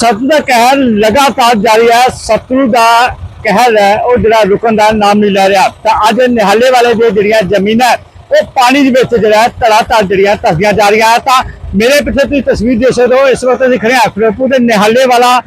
ਸਤਲੁਜ ਦਾ ਕਹਿਰ ਲਗਾਤਾਰ ਜਾਰੀ ਹੈ ਸਤਲੁਜ ਦਾ ਕਹਿਰ ਹੈ, ਉਹ ਜਿਹੜਾ ਰੁਕਣ ਦਾ ਨਾਮ ਨਹੀਂ ਲੈ ਰਿਹਾ ਤਾਂ ਅੱਜ ਨਿਹਾਲੇ ਵਾਲੇ ਦੇ ਜਿਹੜੀਆਂ ਜ਼ਮੀਨਾਂ ਉਹ ਪਾਣੀ ਦੇ ਵਿੱਚ ਜਿਹੜਾ ਧੜਾ ਧੜਾਧੜ ਜਿਹੜੀਆਂ ਧਸਦੀਆਂ ਜਾ ਰਹੀਆਂ ਹੈ। ਤਾਂ ਮੇਰੇ ਪਿੱਛੇ ਤੁਸੀਂ ਤਸਵੀਰ ਦੇਖ ਸਕਦੇ ਹੋ, ਇਸ ਵਕਤ ਅਸੀਂ ਖੜੇ ਹਾਂ ਫਿਰੋਜ਼ਪੁਰ ਦੇ ਨਿਹਾਲੇ ਵਾਲਾ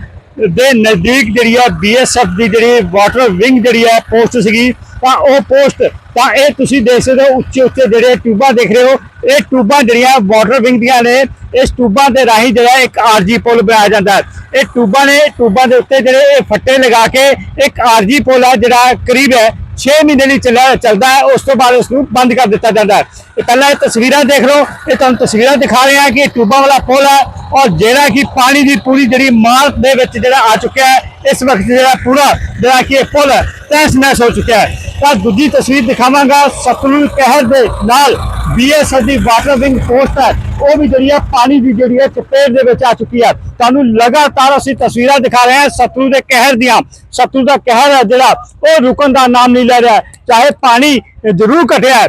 ਦੇ ਨਜ਼ਦੀਕ ਜਿਹੜੀ ਹੈ ਬੀਐਸਐਫ ਦੀ ਜਿਹੜੀ ਵਾਟਰ ਵਿੰਗ ਜਿਹੜੀ ਹੈ ਪੋਸਟ ਸੀਗੀ ਤਾਂ ਉਹ ਪੋਸਟ, ਤਾਂ ਇਹ ਤੁਸੀਂ ਦੇਖ ਸਕਦੇ ਹੋ ਉੱਚੇ ਉੱਚੇ ਜਿਹੜੇ ਟਿਊਬਾਂ ਦੇਖ ਰਹੇ ਹੋ। ਇਹ ਟਿਊਬਾਂ ਜਿਹੜੀਆਂ ਵਾਟਰ ਵਿੰਗ ਦੀਆਂ ਨੇ, ਇਸ ਟਿਊਬਾਂ ਦੇ ਰਾਹੀਂ ਜਿਹੜਾ ਇੱਕ ਆਰਜੀ ਪੁਲ ਬਣਾਇਆ ਜਾਂਦਾ ਹੈ। ਇਹ ਟਿਊਬਾਂ ਨੇ, ਟਿਊਬਾਂ ਦੇ ਉੱਤੇ ਜਿਹੜੇ ਇਹ ਫੱਟੇ ਲਗਾ ਕੇ ਇੱਕ ਆਰਜੀ ਪੁਲ ਹੈ ਜਿਹੜਾ ਕਰੀਬ ਹੈ 6 ਮਹੀਨੇ ਲਈ ਚੱਲਿਆ ਚੱਲਦਾ ਹੈ, ਉਸ ਤੋਂ ਬਾਅਦ ਉਸ ਨੂੰ ਬੰਦ ਕਰ ਦਿੱਤਾ ਜਾਂਦਾ ਹੈ। ਇਹ ਪਹਿਲਾਂ ਇਹ ਤਸਵੀਰਾਂ ਦੇਖ ਲਓ, ਇਹ ਤੁਹਾਨੂੰ ਤਸਵੀਰਾਂ ਦਿਖਾ ਰਹੇ ਹਾਂ ਕਿ ਇਹ ਟਿਊਬਾਂ ਵਾਲਾ ਪੁਲ ਹੈ। ਔਰ ਜਿਹੜਾ ਕਿ ਪਾਣੀ ਦੀ ਪੂਰੀ ਜਿਹੜੀ ਮਾਰ ਦੇ ਵਿੱਚ ਜਿਹੜਾ ਆ ਚੁੱਕਿਆ ਹੈ ਇਸ ਵਕਤ ਜਿਹੜਾ ਪੂਰਾ ਜਿਹੜਾ ਕਿ ਇਹ ਪੁਲ ਤਹਿਸ ਨਹਿਸ ਹੋ ਚੁੱਕਿਆ ਹੈ। ਤਾਂ ਦੂਜੀ ਤਸਵੀਰ ਦਿਖਾਵਾਂਗਾ ਸਤਲੁਜ ਕਹਿਰ ਦੇ ਨਾਲ ਬੀਐਸਐਫ ਦੀ ਵਾਟਰ ਵਿੰਗ ਪੋਸਟ ਹੈ ਉਹ ਵੀ ਜਿਹੜੀ ਹੈ ਪਾਣੀ ਦੀ ਜਿਹੜੀ ਹੈ ਚਪੇਟ ਦੇ ਵਿੱਚ ਆ ਚੁੱਕੀ ਹੈ ਤੁਹਾਨੂੰ ਲਗਾਤਾਰ ਅਸੀਂ ਤਸਵੀਰਾਂ ਦਿਖਾ ਰਹੇ ਹਾਂ ਸਤਲੁਜ ਦੇ ਕਹਿਰ ਦੀਆਂ। ਸਤਲੁਜ ਦਾ ਕਹਿਰ ਹੈ ਜਿਹੜਾ ਉਹ ਰੁਕਣ ਦਾ ਨਾਮ ਨਹੀਂ ਲੈ ਰਿਹਾ ਚਾਹੇ ਪਾਣੀ ਜ਼ਰੂਰ ਘਟਿਆ ਹੈ,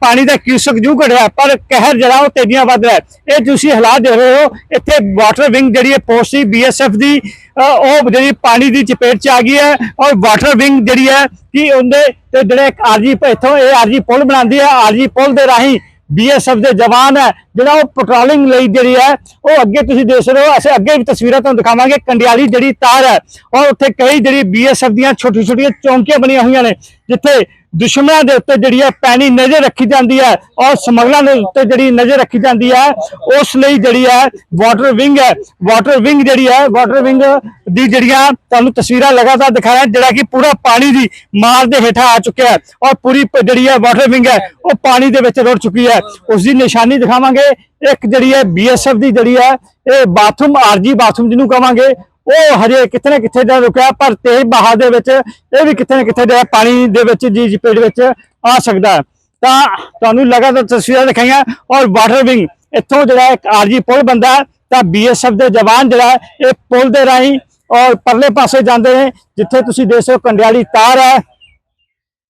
ਪਾਣੀ ਦਾ ਕਿਊਸਕ ਜੂ ਘਟਿਆ ਪਰ ਕਹਿਰ ਜਿਹੜਾ ਉਹ ਤੇਜ਼ੀਆਂ ਵੱਧ ਰਿਹਾ ਇਹ ਤੁਸੀਂ ਹਾਲਾਤ ਦੇਖ ਰਹੇ ਹੋ, ਇੱਥੇ ਵਾਟਰ ਵਿੰਗ ਜਿਹੜੀ ਹੈ ਪੋਸਟ ਸੀ ਬੀਐਸਐਫ ਦੀ ਉਹ ਜਿਹੜੀ ਪਾਣੀ ਦੀ ਚਪੇਟ ਚ ਆ ਗਈ ਹੈ ਔਰ ਵਾਟਰ ਵਿੰਗ ਜਿਹੜੀ ਹੈ ਕਿ ਉਹਦੇ ਤੇ ਜਿਹੜੇ ਇੱਕ ਆਰਜੀ ਇੱਥੋਂ ਇਹ ਆਰਜੀ ਪੁਲ ਬਣਾਉਂਦੀ ਹੈ। ਆਰਜੀ ਪੁਲ ਦੇ ਰਾਹੀਂ ਬੀਐਸਐਫ ਦੇ ਜਵਾਨ ਹੈ, ਜਿਹੜਾ ਉਹ ਪੈਟਰੋਲਿੰਗ ਲਈ ਜਿਹੜੀ ਹੈ, ਉਹ ਅੱਗੇ ਤੁਸੀਂ ਦੇਖ ਸਕਦੇ ਹੋ, ਅਸੀਂ ਅੱਗੇ ਵੀ ਤਸਵੀਰਾਂ ਤੁਹਾਨੂੰ ਦਿਖਾਵਾਂਗੇ। ਕੰਡਿਆਲੀ ਜਿਹੜੀ ਤਾਰ ਹੈ ਔਰ ਉੱਥੇ ਕਈ ਜਿਹੜੀ ਬੀਐਸਐਫ ਦੀਆਂ ਛੋਟੀ ਛੋਟੀਆਂ ਚੌਂਕੀਆਂ ਬਣੀਆਂ ਹੋਈਆਂ ਨੇ। ਜਿੱਥੇ ਦੁਸ਼ਮਣਾਂ ਦੇ ਉੱਤੇ ਜਿਹੜੀ ਹੈ ਪੈਣੀ ਨਜ਼ਰ ਰੱਖੀ ਜਾਂਦੀ ਹੈ, ਔਰ ਸਮਗਲਰਾਂ ਦੇ ਉੱਤੇ ਜਿਹੜੀ ਨਜ਼ਰ ਰੱਖੀ ਜਾਂਦੀ ਹੈ, ਉਸ ਲਈ ਜਿਹੜੀ ਹੈ ਵਾਟਰ ਵਿੰਗ ਹੈ ਵਾਟਰ ਵਿੰਗ ਜਿਹੜੀ ਹੈ ਵਾਟਰ ਵਿੰਗ ਦੀ ਜਿਹੜੀਆਂ ਤੁਹਾਨੂੰ ਤਸਵੀਰਾਂ ਲਗਾਤਾਰ ਦਿਖਾਇਆ ਜਿਹੜਾ ਕਿ ਪੂਰਾ ਪਾਣੀ ਦੀ ਮਾਰ ਦੇ ਹੇਠਾਂ ਆ ਚੁੱਕਿਆ ਹੈ, ਔਰ ਪੂਰੀ ਪ- ਜਿਹੜੀ ਹੈ ਵਾਟਰ ਵਿੰਗ ਹੈ, ਉਹ ਪਾਣੀ ਦੇ ਵਿੱਚ ਰੁੜ ਚੁੱਕੀ ਹੈ। ਉਸ ਦੀ ਨਿਸ਼ਾਨੀ ਦਿਖਾਵਾਂਗੇ, ਇੱਕ ਜਿਹੜੀ ਹੈ ਬੀਐਸਐਫ ਦੀ ਜਿਹੜੀ ਹੈ, ਇਹ ਬਾਥਰੂਮ ਆਰਜੀ ਬਾਥਰੂਮ ਜਿਹਨੂੰ ਕਵਾਂਗੇ ਉਹ ਹਜੇ ਕਿੱਥੇ ਨਾ ਕਿੱਥੇ ਦਾ ਰੁਕਿਆ ਪਰ ਤੇਜ਼ ਬਹਾਅ ਦੇ ਵਿੱਚ ਇਹ ਵੀ ਕਿਤੇ ਨਾ ਕਿੱਥੇ ਜਿਹੜਾ ਪਾਣੀ ਦੇ ਵਿੱਚ ਜੀ ਜਪੇਟ ਵਿੱਚ ਆ ਸਕਦਾ ਤਾਂ ਤੁਹਾਨੂੰ ਲਗਾਤਾਰ ਤਸਵੀਰਾਂ ਦਿਖਾਈਆਂ ਔਰ ਵਾਟਰ ਵਿੰਗ ਇੱਥੋਂ ਜਿਹੜਾ ਇੱਕ ਆਰਜੀ ਪੁਲ ਬੰਦਾ ਹੈ, ਤਾਂ ਬੀਐਸਐਫ ਦੇ ਜਵਾਨ ਜਿਹੜਾ ਇਹ ਪੁਲ ਦੇ ਰਾਹੀਂ ਔਰ ਪਰਲੇ ਪਾਸੇ ਜਾਂਦੇ ਨੇ ਜਿੱਥੇ ਤੁਸੀਂ ਦੇਖ ਸਕਦੇ ਹੋ ਕੰਡਿਆਲੀ ਤਾਰ ਹੈ।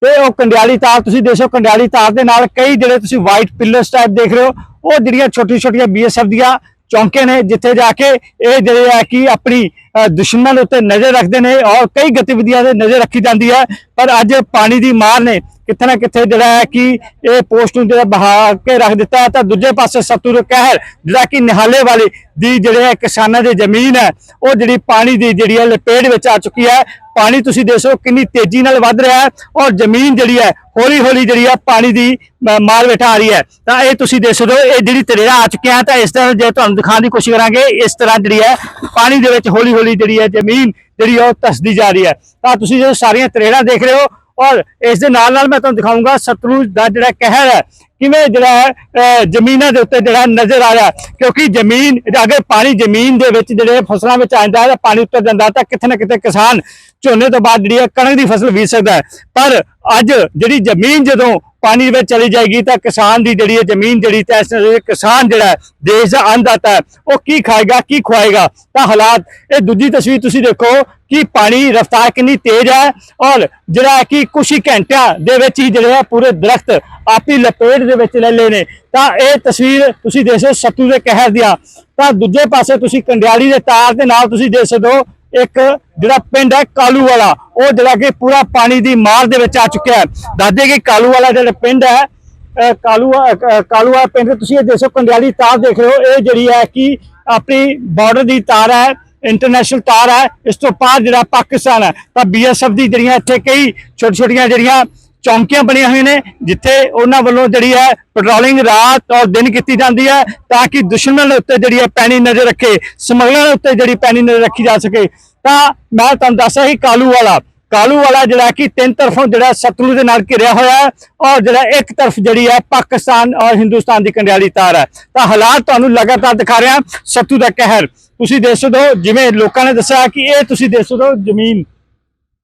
ਤੇ ਉਹ ਕੰਡਿਆਲੀ ਤਾਰ ਤੁਸੀਂ ਦੇਖੋ ਕੰਡਿਆਲੀ ਤਾਰ ਦੇ ਨਾਲ ਕਈ ਜਿਹੜੇ ਤੁਸੀਂ ਵਾਈਟ ਪਿਲਰਸ ਟਾਈਪ ਦੇਖ ਰਹੇ ਹੋ ਉਹ ਜਿਹੜੀਆਂ ਛੋਟੀ ਛੋਟੀਆਂ ਬੀਐਸਐਫ ਦੀਆਂ ਚੌਂਕੇ ਨੇ, ਜਿੱਥੇ ਜਾ ਕੇ ਇਹ ਜਿਹੜੇ ਆ ਕਿ ਆਪਣੀ ਦੁਸ਼ਮਣਾਂ ਦੇ ਉੱਤੇ ਨਜ਼ਰ ਰੱਖਦੇ ਨੇ ਔਰ ਕਈ ਗਤੀਵਿਧੀਆਂ ਦੇ ਨਜ਼ਰ ਰੱਖੀ ਜਾਂਦੀ ਹੈ। ਪਰ ਅੱਜ ਪਾਣੀ ਦੀ ਮਾਰ ਨੇ ਕਿੱਥੇ ਨਾ ਕਿੱਥੇ ਜਿਹੜਾ ਹੈ ਕਿ ਇਹ ਪੋਸਟ ਨੂੰ ਜਿਹੜਾ ਬਹਾ ਕੇ ਰੱਖ ਦਿੱਤਾ ਹੈ। ਤਾਂ ਦੂਜੇ ਪਾਸੇ ਸਤਲੁਜ ਕਹਿਰ, ਜਿਹੜਾ ਕਿ ਨਿਹਾਲੇ ਵਾਲੀ ਦੀ ਜਿਹੜੇ ਹੈ ਕਿਸਾਨਾਂ ਦੀ ਜ਼ਮੀਨ ਹੈ, ਉਹ ਜਿਹੜੀ ਪਾਣੀ ਦੀ ਜਿਹੜੀ ਹੈ ਲਪੇਟ ਵਿੱਚ ਆ ਚੁੱਕੀ ਹੈ। ਪਾਣੀ ਤੁਸੀਂ ਦੇਖੋ ਕਿੰਨੀ ਤੇਜ਼ੀ ਨਾਲ ਵੱਧ ਰਿਹਾ ਹੈ ਔਰ ਜ਼ਮੀਨ ਜਿਹੜੀ ਹੈ ਹੌਲੀ ਹੌਲੀ ਜਿਹੜੀ ਹੈ ਪਾਣੀ ਦੀ ਮ- ਮਾਰ ਬੈਠਾ ਆ ਰਹੀ ਹੈ। ਤਾਂ ਇਹ ਤੁਸੀਂ ਦੇਖ ਸਕਦੇ ਹੋ, ਇਹ ਜਿਹੜੀ ਤਰੇੜਾ ਆ ਚੁੱਕਿਆ ਤਾਂ ਇਸ ਤਰ੍ਹਾਂ ਜੇ ਤੁਹਾਨੂੰ ਦਿਖਾਉਣ ਦੀ ਕੋਸ਼ਿਸ਼ ਕਰਾਂਗੇ, ਇਸ ਤਰ੍ਹਾਂ ਜਿਹੜੀ ਹੈ, ਪਾਣੀ ਦੇ ਵਿੱਚ ਹੌਲੀ ਹੌਲੀ ਜਿਹੜੀ ਹੈ, ਜ਼ਮੀਨ ਜਿਹੜੀ ਉਹ ਤਸਦੀ ਜਾ ਰਹੀ ਹੈ। ਤਾਂ ਤੁਸੀਂ ਜੋ ਸਾਰੀਆਂ ਤਰੇੜਾਂ ਦੇਖ ਰਹੇ ਹੋ, ਔਰ ਇਸ ਦੇ ਨਾਲ ਨਾਲ ਮੈਂ ਤੁਹਾਨੂੰ ਦਿਖਾਊਂਗਾ ਸਤਲੁਜ ਦਾ ਜਿਹੜਾ ਕਹਿਰ ਹੈ, ਕਿਵੇਂ ਜਿਹੜਾ ਹੈ ਜ਼ਮੀਨਾਂ ਦੇ ਉੱਤੇ ਜਿਹੜਾ ਨਜ਼ਰ ਆ ਰਿਹਾ ਕਿਉਂਕਿ ਜ਼ਮੀਨ, ਅਗਰ ਪਾਣੀ ਜ਼ਮੀਨ ਦੇ ਵਿੱਚ ਜਿਹੜੇ ਫਸਲਾਂ ਵਿੱਚ ਆ ਜਾਂਦਾ ਹੈ ਤਾਂ ਪਾਣੀ ਉੱਤਰ ਜਾਂਦਾ ਤਾਂ ਕਿਤੇ ਨਾ ਕਿਤੇ ਕਿਸਾਨ ਝੋਨੇ ਤੋਂ ਬਾਅਦ ਜਿਹੜੀ ਹੈ ਕਣਕ ਦੀ ਫਸਲ ਬੀਜ ਸਕਦਾ ਹੈ। ਪਰ ਅੱਜ ਜਿਹੜੀ ਜ਼ਮੀਨ ਜਦੋਂ ਪਾਣੀ ਵਿੱਚ ਚਲੀ ਜਾਏਗੀ ਤਾਂ ਕਿਸਾਨ ਦੀ ਜਿਹੜੀ ਹੈ ਜ਼ਮੀਨ ਜਿਹੜੀ ਤਾਂ ਇਸ ਕਿਸਾਨ ਜਿਹੜਾ ਦੇਸ਼ ਦਾ ਅੰਨਦਾਤਾ ਹੈ, ਉਹ ਕੀ ਖਾਏਗਾ, ਕੀ ਖਵਾਏਗਾ ਤਾਂ ਹਾਲਾਤ, ਇਹ ਦੂਜੀ ਤਸਵੀਰ ਤੁਸੀਂ ਦੇਖੋ ਕਿ ਪਾਣੀ ਰਫ਼ਤਾਰ ਕਿੰਨੀ ਤੇਜ਼ ਹੈ ਔਰ ਜਿਹੜਾ ਹੈ ਕਿ ਕੁਛ ਹੀ ਘੰਟਿਆਂ ਦੇ ਵਿੱਚ ਹੀ ਜਿਹੜੇ ਹੈ ਪੂਰੇ ਦਰਖਤ ਆਪਣੀ ਲਪੇਟ ਦੇ ਵਿੱਚ ਲੈ ਲਏ ਨੇ। ਤਾਂ ਇਹ ਤਸਵੀਰ ਤੁਸੀਂ ਦੇਖ ਸਕਦੇ ਹੋ ਸਤਲੁਜ ਦੇ ਕਹਿਰ ਦੀਆਂ। ਤਾਂ ਦੂਜੇ ਪਾਸੇ ਤੁਸੀਂ ਕੰਡਿਆਲੀ ਦੇ ਤਾਰ ਦੇ ਨਾਲ ਤੁਸੀਂ ਦੇਖ ਸਕਦੇ ਹੋ ਇੱਕ ਜਿਹੜਾ ਪਿੰਡ ਹੈ ਕਾਲੂ ਵਾਲਾ, ਉਹ ਜਿਹੜਾ ਕਿ ਪੂਰਾ ਪਾਣੀ ਦੀ ਮਾਰ ਦੇ ਵਿੱਚ ਆ ਚੁੱਕਿਆ ਹੈ। ਦੱਸਦੇ ਕਿ ਕਾਲੂ ਵਾਲਾ ਜਿਹੜਾ ਪਿੰਡ ਹੈ ਕਾਲੂ ਅਹ ਕਾਲੂ ਵਾਲਾ ਪਿੰਡ, ਤੁਸੀਂ ਇਹ ਦੇਖੋ ਕੰਡਿਆਲੀ ਤਾਰ ਦੇਖ ਰਹੇ ਹੋ ਇਹ ਜਿਹੜੀ ਹੈ ਕਿ ਆਪਣੀ ਬਾਰਡਰ ਦੀ ਤਾਰ ਹੈ ਇੰਟਰਨੈਸ਼ਨਲ ਤਾਰ ਹੈ, ਇਸ ਤੋਂ ਪਾਰ ਜਿਹੜਾ ਪਾਕਿਸਤਾਨ ਹੈ, ਤਾਂ ਬੀਐਸਐਫ ਦੀ ਜਿਹੜੀਆਂ ਇੱਥੇ ਕਈ ਛੋਟੀ ਛੋਟੀਆਂ ਜਿਹੜੀਆਂ ਚੌਂਕੀਆਂ ਬਣੀਆਂ ਹੋਈਆਂ ਨੇ, ਜਿੱਥੇ ਉਹਨਾਂ ਵੱਲੋਂ ਜਿਹੜੀ ਹੈ ਪੈਟਰੋਲਿੰਗ ਰਾਤ ਔਰ ਦਿਨ ਕੀਤੀ ਜਾਂਦੀ ਹੈ ਤਾਂ ਕਿ ਦੁਸ਼ਮਣਾਂ ਦੇ ਉੱਤੇ ਜਿਹੜੀ ਹੈ ਪੈਣੀ ਨਜ਼ਰ ਰੱਖੇ, ਸਮਗਲਰਾਂ ਦੇ ਉੱਤੇ ਜਿਹੜੀ ਪੈਣੀ ਨਜ਼ਰ ਰੱਖੀ ਜਾ ਸਕੇ। ਤਾਂ ਮੈਂ ਤੁਹਾਨੂੰ ਦੱਸਿਆ ਸੀ ਕਾਲੂ ਵਾਲਾ। ਕਾਲੂ ਵਾਲਾ ਜਿਹੜਾ ਕਿ ਤਿੰਨ ਤਰਫੋਂ ਜਿਹੜਾ ਸਤਲੁਜ ਦੇ ਨਾਲ ਘਿਰਿਆ ਹੋਇਆ ਹੈ ਔਰ ਜਿਹੜਾ ਇੱਕ ਤਰਫ ਜਿਹੜੀ ਹੈ ਪਾਕਿਸਤਾਨ ਔਰ ਹਿੰਦੁਸਤਾਨ ਦੀ ਕੰਡਿਆਲੀ ਤਾਰ ਹੈ। ਤਾਂ ਹਾਲਾਤ ਤੁਹਾਨੂੰ ਲਗਾਤਾਰ ਦਿਖਾ ਰਿਹਾ, ਸਤਲੁਜ ਦਾ ਕਹਿਰ। ਤੁਸੀਂ ਦੇਖ ਸਕਦੇ ਹੋ, ਜਿਵੇਂ ਲੋਕਾਂ ਨੇ ਦੱਸਿਆ ਕਿ ਇਹ ਤੁਸੀਂ ਦੇਖ ਸਕਦੇ ਹੋ ਜ਼ਮੀਨ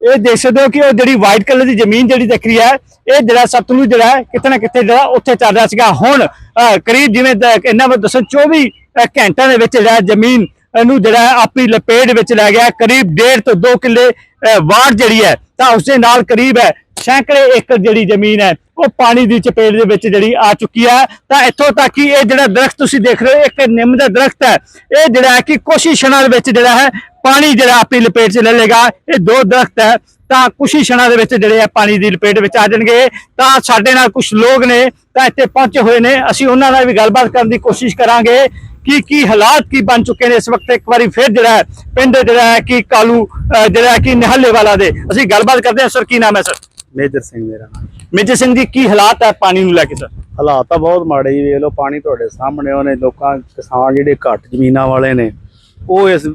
ਇਹ ਦੇਖ ਸਕਦੇ ਹੋ ਕਿ ਉਹ ਜਿਹੜੀ ਵਾਈਟ ਕਲਰ ਦੀ ਜ਼ਮੀਨ ਜਿਹੜੀ ਦਿਖ ਰਹੀ ਹੈ ਇਹ ਜਿਹੜਾ ਸਤਲੁਜ ਜਿਹੜਾ ਹੈ ਕਿਤੇ ਨਾ ਕਿਤੇ ਜਿਹੜਾ ਉੱਥੇ ਚੱਲ ਰਿਹਾ ਸੀਗਾ। ਹੁਣ ਅਹ, ਕਰੀਬ ਜਿਵੇਂ ਇਹਨਾਂ ਵੱਲ ਦੱਸੋ 24 ਘੰਟਿਆਂ ਦੇ ਵਿੱਚ ਜਿਹੜਾ ਜ਼ਮੀਨ ਇਹਨੂੰ ਜਿਹੜਾ ਹੈ ਆਪਣੀ ਲਪੇਟ ਵਿੱਚ ਲੈ ਗਿਆ ਕਰੀਬ 1.5 ਤੋਂ 2 ਕਿੱਲੇ ਅਹ, ਜਿਹੜੀ ਹੈ ਤਾਂ ਉਸ ਦੇ ਨਾਲ ਕਰੀਬ ਹੈ ਸੈਂਕੜੇ ਏਕੜ ਜਿਹੜੀ ਜ਼ਮੀਨ ਹੈ ਉਹ ਪਾਣੀ ਦੀ ਚਪੇਟ ਦੇ ਵਿੱਚ ਜਿਹੜੀ ਆ ਚੁੱਕੀ ਹੈ। ਤਾਂ ਇੱਥੋਂ ਤੱਕ ਕਿ ਇਹ ਜਿਹੜਾ ਦਰਖਤ ਤੁਸੀਂ ਦੇਖ ਰਹੇ ਹੋ ਇੱਕ ਨਿੰਮ ਦਾ ਦਰਖਤ ਹੈ। ਇਹ ਜਿਹੜਾ ਹੈ ਕਿ ਕੁਛ ਛਣਾਂ ਦੇ ਵਿੱਚ ਜਿਹੜਾ ਹੈ ਪਾਣੀ ਜਿਹੜਾ ਆਪਣੀ ਲਪੇਟ 'ਚ ਲੈ ਲੇਗਾ ਇਹ ਦੋ ਦਰਖਤ ਹੈ ਤਾਂ ਕੁਛ ਹੀ ਦੇ ਵਿੱਚ ਜਿਹੜੇ ਆ ਪਾਣੀ ਦੀ ਲਪੇਟ ਵਿੱਚ ਆ ਜਾਣਗੇ। ਤਾਂ ਸਾਡੇ ਨਾਲ ਕੁਝ ਲੋਕ ਨੇ ਤਾਂ ਇੱਥੇ ਪਹੁੰਚੇ ਹੋਏ ਨੇ। ਅਸੀਂ ਉਹਨਾਂ ਨਾਲ ਵੀ ਗੱਲਬਾਤ ਕਰਨ ਦੀ ਕੋਸ਼ਿਸ਼ ਕਰਾਂਗੇ। ਕੀ ਕੀ ਹਾਲਾਤ ਕੀ ਬਣ ਚੁੱਕੇ ਨੇ ਇਸ ਵਕਤ ਇੱਕ ਵਾਰੀ ਫਿਰ ਜਿਹੜਾ ਪਿੰਡ ਜਿਹੜਾ ਹੈ ਕਿ ਕਾਲੂ ਜਿਹੜਾ ਹੈ ਕਿ ਨਿਹੱਲੇ ਵਾਲਾ ਦੇ। ਅਸੀਂ ਗੱਲਬਾਤ ਕਰਦੇ ਹਾਂ। ਸਰ ਕੀ ਨਾਮ ਹੈ ਸਰ? ਮੇਜਰ ਸਿੰਘ ਮੇਰਾ ਨਾਮ। ਮੇਜਰ ਸਿੰਘ ਜੀ ਕੀ ਹਾਲਾਤ ਹੈ ਪਾਣੀ ਨੂੰ ਲੈ ਕੇ ਸਰ? ਹਾਲਾਤ ਤਾਂ ਬਹੁਤ ਮਾੜੇ ਜੀ ਵੇਖ ਲਓ ਪਾਣੀ ਤੁਹਾਡੇ ਸਾਹਮਣੇ ਉਹਨੇ ਲੋਕਾਂ ਕਿਸਾਨ ਜਿਹੜੇ ਘੱਟ ਜ਼ਮੀਨਾਂ ਵਾਲੇ ਨੇ ਉਹ ਇਸ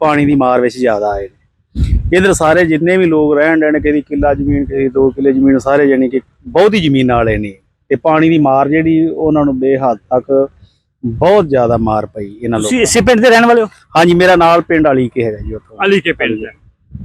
ਪਾਣੀ ਦੀ ਮਾਰ ਵਿੱਚ ਜ਼ਿਆਦਾ ਆਏ ਨੇ। ਇਧਰ ਸਾਰੇ ਜਿੰਨੇ ਵੀ ਲੋਕ ਰਹਿਣ ਨੇ ਕਿਹਦੀ ਕਿੱਲਾ ਜ਼ਮੀਨ ਕਿਹਦੀ 2 ਕਿੱਲੇ ਜ਼ਮੀਨ ਸਾਰੇ ਜਾਨੀ ਕਿ ਬਹੁਤੀ ਜ਼ਮੀਨਾਂ ਵਾਲੇ ਨੇ। ਤੇ ਪਾਣੀ ਦੀ ਮਾਰ ਜਿਹੜੀ ਉਹਨਾਂ ਨੂੰ ਬੇਹੱਦ ਤੱਕ ਬਹੁਤ ਜ਼ਿਆਦਾ ਮਾਰ ਪਈ ਇਹਨਾਂ ਤੁਸੀਂ ਲੋਕਾਂ ਇਸੇ ਪਿੰਡ ਦੇ ਰਹਿਣ ਵਾਲੇ ਹੋ? ਹਾਂਜੀ ਮੇਰਾ ਨਾਲ ਪਿੰਡ ਵਾਲੀ ਕੇ ਹੈਗਾ ਜੀ ਉੱਥੋਂ। ਅਲੀ ਕੇ ਪਿੰਡ ਦੇ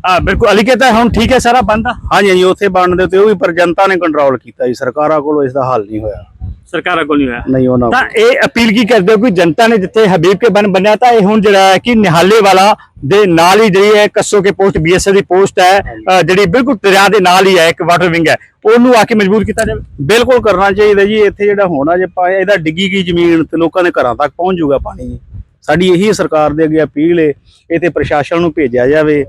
ਹਾਂ ਬਿਲਕੁਲ ਅਲੀ ਕੇ ਤਾਂ ਹੁਣ ਠੀਕ ਹੈ ਸਾਰਾ ਬੰਦਾ ਹਾਂਜੀ ਹਾਂਜੀ ਉੱਥੇ ਬਣਨ ਦੇ ਤੇ ਉਹ ਵੀ ਪਰ ਜਨਤਾ ਨੇ ਕੰਟਰੋਲ ਕੀਤਾ ਜੀ ਸਰਕਾਰਾਂ ਕੋਲੋਂ ਇਸ ਦਾ ਹੱਲ ਨਹੀਂ ਹੋਇਆ। ਸਰਕਾਰਾਂ ਕੋਲ ਨਹੀਂ ਹੋਇਆ। ਨਹੀਂ ਉਹਨਾਂ ਤਾਂ ਇਹ ਅਪੀਲ ਕੀ ਕਰਦੇ ਹੋ ਕਿ ਜਨਤਾ ਨੇ ਜਿੱਥੇ ਹਬੀਬ ਕੇ ਬਨ ਬਣਿਆ ਤਾਂ ਇਹ ਹੁਣ ਜਿਹੜਾ ਹੈ ਕਿ ਨਿਹਾਲੇ ਵਾਲਾ ਦੇ ਨਾਲ ਹੀ ਜਿਹੜੀ ਹੈ ਕੱਸੋ ਕੇ ਪੋਸਟ ਬੀਐਸਐਫ ਦੀ ਪੋਸਟ ਹੈ ਜਿਹੜੀ ਬਿਲਕੁਲ ਦਰਿਆ ਦੇ ਨਾਲ ਹੀ ਹੈ ਇੱਕ ਵਾਟਰ ਵਿੰਗ ਹੈ। ਉਹਨੂੰ ਆ ਕੇ ਮਜਬੂਰ ਕੀਤਾ ਜਾਵੇ। ਬਿਲਕੁਲ ਕਰਨਾ ਚਾਹੀਦਾ ਜੀ ਇੱਥੇ ਜਿਹੜਾ ਹੋਣਾ ਜੇ ਪਾ ਇਹਦਾ ਡਿੱਗੀ ਗਈ ਜ਼ਮੀਨ ਤੇ ਲੋਕਾਂ ਦੇ ਘਰਾਂ ਤੱਕ ਪਹੁੰਚ ਜਾਊਗਾ ਪਾਣੀ। ਜੀ ਸਾਡੀ ਇਹੀ ਸਰਕਾਰ ਦੇ ਅੱਗੇ ਅਪੀਲ ਹੈ ਇਹ ਤੇ ਪ੍ਰਸ਼ਾਸਨ ਨੂੰ ਭੇਜਿਆ ਜਾਵੇ।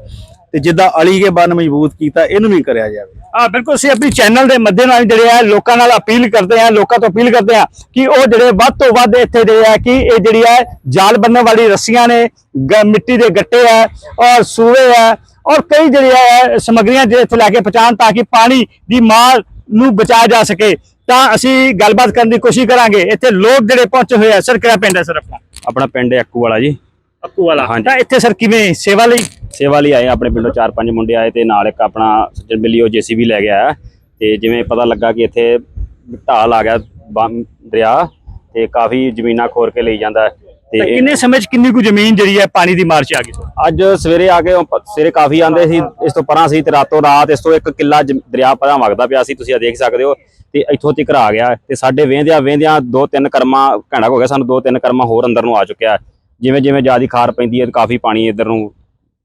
ਤੇ ਜਿੱਦਾਂ ਅਲੀ ਕੇ ਬੰਨ ਮਜ਼ਬੂਤ ਕੀਤਾ ਇਹਨੂੰ ਵੀ ਕਰਿਆ ਜਾਵੇ। ਆ ਬਿਲਕੁਲ ਅਸੀਂ ਆਪਣੀ ਚੈਨਲ ਦੇ ਮੱਦੇ ਨਾਲ ਜਿਹੜੇ ਹੈ ਲੋਕਾਂ ਨਾਲ ਅਪੀਲ ਕਰਦੇ ਹਾਂ ਲੋਕਾਂ ਤੋਂ ਅਪੀਲ ਕਰਦੇ ਹਾਂ ਕਿ ਉਹ ਜਿਹੜੇ ਵੱਧ ਤੋਂ ਵੱਧ ਇੱਥੇ ਜਿਹੜੇ ਹੈ ਕਿ ਇਹ ਜਿਹੜੀ ਹੈ ਜਾਲ ਬੰਨਣ ਵਾਲੀ ਰੱਸੀਆਂ ਨੇ ਗ- ਮਿੱਟੀ ਦੇ ਗੱਟੇ ਹੈ ਔਰ ਸੂਏ ਹੈ ਔਰ ਕਈ ਜਿਹੜੇ ਹੈ ਸਮਗਰੀਆਂ ਜਿਹੜੇ ਇੱਥੇ ਲੈ ਕੇ ਪਹੁੰਚਾਉਣ ਤਾਂ ਕਿ ਪਾਣੀ ਦੀ ਮਾਰ ਨੂੰ ਬਚਾਇਆ ਜਾ ਸਕੇ। ਤਾਂ ਅਸੀਂ ਗੱਲਬਾਤ ਕਰਨ ਦੀ ਕੋਸ਼ਿਸ਼ ਕਰਾਂਗੇ। ਇੱਥੇ ਲੋਕ ਜਿਹੜੇ ਪਹੁੰਚੇ ਹੋਏ ਆ ਸਰ ਕਿਹੜਾ ਪਿੰਡ ਹੈ ਸਰ ਆਪਣਾ? ਆਪਣਾ ਪਿੰਡ ਹੈ ਅੱਕੂ ਵਾਲਾ ਜੀ। ਅੱਕੂ ਵਾਲਾ ਹਾਂਜੀ। ਤਾਂ ਇੱਥੇ ਸਰ ਕਿਵੇਂ ਸੇਵਾ ਲਈ ਸੇਵਾ ਲਈ ਆਏ ਆ, ਆਪਣੇ ਪਿੰਡੋਂ ਚਾਰ ਪੰਜ ਮੁੰਡੇ ਆਏ ਤੇ ਨਾਲ ਇੱਕ ਆਪਣਾ ਸੱਜਣ ਬਿੱਲੀ ਉਹ ਜੀਸੀਬੀ ਲੈ ਗਿਆ। ਤੇ ਜਿਵੇਂ ਪਤਾ ਲੱਗਾ ਕਿ ਇੱਥੇ ਢਾਲ ਆ ਗਿਆ ਦਰਿਆ ਤੇ ਕਾਫੀ ਜ਼ਮੀਨਾਂ ਖੋਰ ਕੇ ਲਈ ਜਾਂਦਾ ਹੈ। ਤੇ ਤਾਂ ਕਿੰਨੇ ਸਮੇਂ 'ਚ ਕਿੰਨੀ ਕੁ ਜ਼ਮੀਨ ਜਿਹੜੀ ਹੈ ਪਾਣੀ ਦੀ ਮਾਰ 'ਚ ਆ ਗਈ ਸਰ ਅੱਜ ਸਵੇਰੇ ਆ ਕੇ ਉਹ ਪ- ਸਵੇਰੇ ਕਾਫੀ ਆਂਦੇ ਸੀ ਇਸ ਤੋਂ ਪਰਾਂ ਸੀ ਤੇ ਰਾਤੋਂ ਰਾਤ ਇਸ ਤੋਂ ਇੱਕ ਕਿੱਲਾ ਜ਼ਮ- ਦਰਿਆ ਪਰਾਂ ਵਗਦਾ ਪਿਆ ਸੀ ਤੁਸੀਂ ਆ ਦੇਖ ਸਕਦੇ ਹੋ ਤੇ ਇੱਥੋਂ ਤੱਕ ਆ ਗਿਆ ਤੇ ਸਾਡੇ ਵੇਂਦਿਆਂ ਵੇਂਦਿਆਂ ਦੋ ਤਿੰਨ ਕਰਮਾ ਘੰਟਾ ਹੋ ਗਿਆ ਸਾਨੂੰ ਦੋ ਤਿੰਨ ਕਰਮਾ ਹੋਰ ਅੰਦਰ ਨੂੰ ਆ ਚੁੱਕਿਆ। ਜਿਵੇਂ ਜਿਵੇਂ ਜ਼ਿਆਦਾ ਖਾਰ ਪੈਂਦੀ ਹੈ ਤੇ ਕਾਫੀ ਪਾਣੀ ਇੱਧਰ ਨੂੰ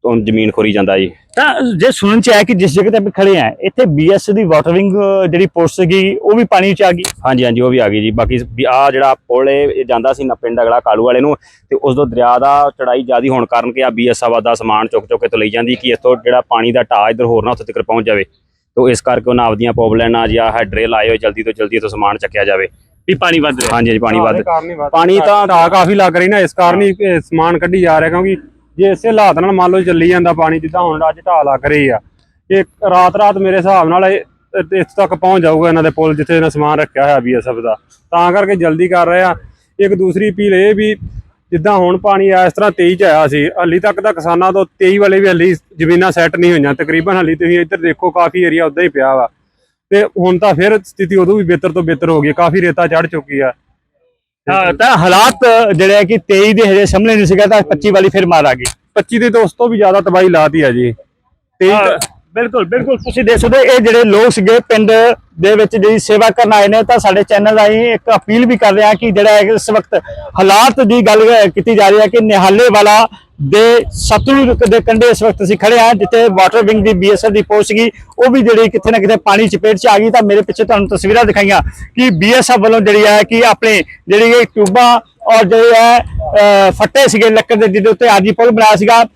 ਤੋਂ ਜ਼ਮੀਨ ਖੋਰੀ ਜਾਂਦਾ ਜੀ। ਤਾਂ ਜੇ ਸੁਣਨ ਚ ਆਇਆ ਕਿ ਜਿਸ ਜਗ੍ਹਾ ਤੇ ਆਪਾਂ ਖੜੇ ਆ ਇੱਥੇ ਬੀਐਸ ਦੀ ਵਾਟਰ ਵਿੰਗ ਜਿਹੜੀ ਪੋਸਟ ਸੀਗੀ ਉਹ ਵੀ ਪਾਣੀ ਚ ਆ ਗਈ? ਹਾਂਜੀ ਹਾਂਜੀ ਉਹ ਵੀ ਆ ਗਈ ਜੀ। ਬਾਕੀ ਆ ਜਿਹੜਾ ਪੁਲ ਇਹ ਜਾਂਦਾ ਸੀ ਨਾ ਪਿੰਡ ਅਗਲਾ ਕਾਲੂ ਵਾਲੇ ਨੂੰ ਤੇ ਉਸ ਤੋਂ ਦਰਿਆ ਦਾ ਚੜਾਈ ਜ਼ਿਆਦੀ ਹੋਣ ਕਾਰਨ ਕਿ ਆ ਬੀਐਸਐਫ ਦਾ ਸਮਾਨ ਚੁੱਕ ਚੁੱਕ ਕੇ ਤੋਂ ਲਈ ਜਾਂਦੀ ਕਿ ਇੱਥੋਂ ਜਿਹੜਾ ਪਾਣੀ ਦਾ ਢਾਹ ਇੱਧਰ ਹੋਰ ਨਾ ਉੱਥੇ ਤੱਕ ਪਹੁੰਚ ਜਾਵੇ। ਤੋਂ ਇਸ ਕਰਕੇ ਉਹਨਾਂ ਆਪਦੀਆਂ ਪੌਪਲੈਨਾਂ ਜਾਂ ਹੈਡਰੇ ਲਾਏ ਹੋਏ ਜਲਦੀ ਤੋਂ ਜਲਦੀ ਤੋਂ ਸਮਾਨ ਚੱਕਿਆ ਜਾਵੇ। ਵੀ ਪਾਣੀ ਵੱਧ ਰਿਹਾ। ਹਾਂਜੀ ਹਾਂਜੀ ਪਾਣੀ ਵੱਧ ਪਾਣੀ ਤਾਂ ਢਾਹ ਕਾਫੀ ਲੱਗ ਰਹੀ ਨਾ ਇਸ ਕਾਰਨ ਹੀ ਇਹ ਸਮਾਨ ਕੱਢੀ ਜਾ ਰਿਹਾ ਕਿਉਂਕਿ ਜੇ ਇਸੇ ਹਾਲਾਤ ਨਾਲ ਮੰਨ ਲਓ ਚੱਲੀ ਜਾਂਦਾ ਪਾਣੀ ਜਿੱਦਾਂ ਹੁਣ ਅੱਜ ਢਾਹ ਲੱਗ ਰਹੀ ਆ ਇਹ ਰਾਤ ਰਾਤ ਮੇਰੇ ਹਿਸਾਬ ਨਾਲ ਇਹ ਇੱਥੇ ਤੱਕ ਪਹੁੰਚ ਜਾਊਗਾ ਇਹਨਾਂ ਦੇ ਪੁਲ ਜਿੱਥੇ ਇਹਨਾਂ ਸਮਾਨ ਰੱਖਿਆ ਹੋਇਆ ਬੀਐਸਐਫ ਦਾ। ਤਾਂ ਕਰਕੇ ਜਲਦੀ ਕਰ ਰਹੇ ਆ। ਇੱਕ ਦੂਸਰੀ ਅਪੀਲ ਇਹ ਵੀ ਜਿੱਦਾਂ ਹੁਣ ਪਾਣੀ ਆ ਇਸ ਤਰ੍ਹਾਂ 23 ਚ ਆਇਆ ਸੀ ਹਾਲੀ ਤੱਕ ਤਾਂ ਕਿਸਾਨਾਂ ਤੋਂ 23 ਵਾਲੇ ਵੀ ਹਾਲੀ ਜ਼ਮੀਨਾਂ ਸੈੱਟ ਨਹੀਂ ਹੋਈਆਂ ਤਕਰੀਬਨ ਹਾਲੀ ਤੁਸੀਂ ਇੱਧਰ ਦੇਖੋ ਕਾਫੀ ਏਰੀਆ ਉਦਾਂ ਹੀ ਪਿਆ ਵਾ। ਤੇ ਹੁਣ ਤਾਂ ਫਿਰ ਸਥਿਤੀ ਉਦੋਂ ਵੀ ਬਿਹਤਰ ਤੋਂ ਬਿਹਤਰ ਹੋ ਗਈ। ਕਾਫੀ ਰੇਤਾ ਚੜ ਚੁੱਕੀ ਆ। ਹਾਂ ਤਾਂ ਹਾਲਾਤ ਜਿਹੜੇ ਕਿ 23 ਦੇ ਹਜੇ ਸਾਹਮਣੇ ਨਹੀਂ ਸੀਗਾ ਤਾਂ 25 ਵਾਲੀ ਫਿਰ ਮਾਰ ਆ ਗਈ। 25 ਦੇ ਤੋਂ ਉਸ ਤੋਂ ਵੀ ਜ਼ਿਆਦਾ ਤਬਾਹੀ ਲਾਤੀ ਆ ਜੀ। ਤੇ ਹਾਂ, ਬਿਲਕੁਲ ਬਿਲਕੁਲ ਤੁਸੀਂ ਦੇਖ ਸਕਦੇ ਇਹ ਜਿਹੜੇ ਲੋਕ ਸੀਗੇ ਪਿੰਡ ਦੇ ਵਿੱਚ ਜਿਹੜੀ ਸੇਵਾ ਕਰਨ ਆਏ ਨੇ ਤਾਂ ਸਾਡੇ ਚੈਨਲ ਰਾਹੀਂ ਇੱਕ ਅਪੀਲ ਵੀ ਕਰ ਰਹੇ ਕਿ ਜਿਹੜਾ ਇਸ ਵਕਤ ਹਾਲਾਤ ਦੀ ਗੱਲ ਕੀਤੀ ਜਾ ਰਹੀ ਹੈ ਕਿ ਨਿਹਾਲੇ ਵਾਲਾ ਦੇ ਸਤਲੁਜ ਦੇ ਕੰਢੇ ਇਸ ਵਕਤ ਅਸੀਂ ਖੜੇ ਆ ਜਿੱਥੇ ਵਾਟਰ ਵਿੰਗ ਦੀ ਬੀਐਸਐਫ ਦੀ ਪੋਸਟ ਸੀਗੀ। ਉਹ ਵੀ ਜਿਹੜੀ ਕਿਤੇ ਨਾ ਕਿਤੇ ਪਾਣੀ ਚਪੇਟ 'ਚ ਆ ਗਈ ਤਾਂ ਮੇਰੇ ਪਿੱਛੇ ਤੁਹਾਨੂੰ ਤਸਵੀਰਾਂ ਦਿਖਾਈਆਂ ਕਿ ਬੀਐਸਐਫ ਵੱਲੋਂ ਜਿਹੜੀ ਹੈ ਕਿ ਆਪਣੇ ਜਿਹੜੀ ਇਹ ਟਿਊਬਾਂ ਔਰ ਜਿਹੜੇ ਹੈ ਫੱਟੇ ਸੀਗੇ ਲੱਕੜ ਦੇ, ਜਿਹਦੇ ਉੱਤੇ ਆਜੀ ਪੁਲ ਬਣਾਇਆ ਸੀਗਾ।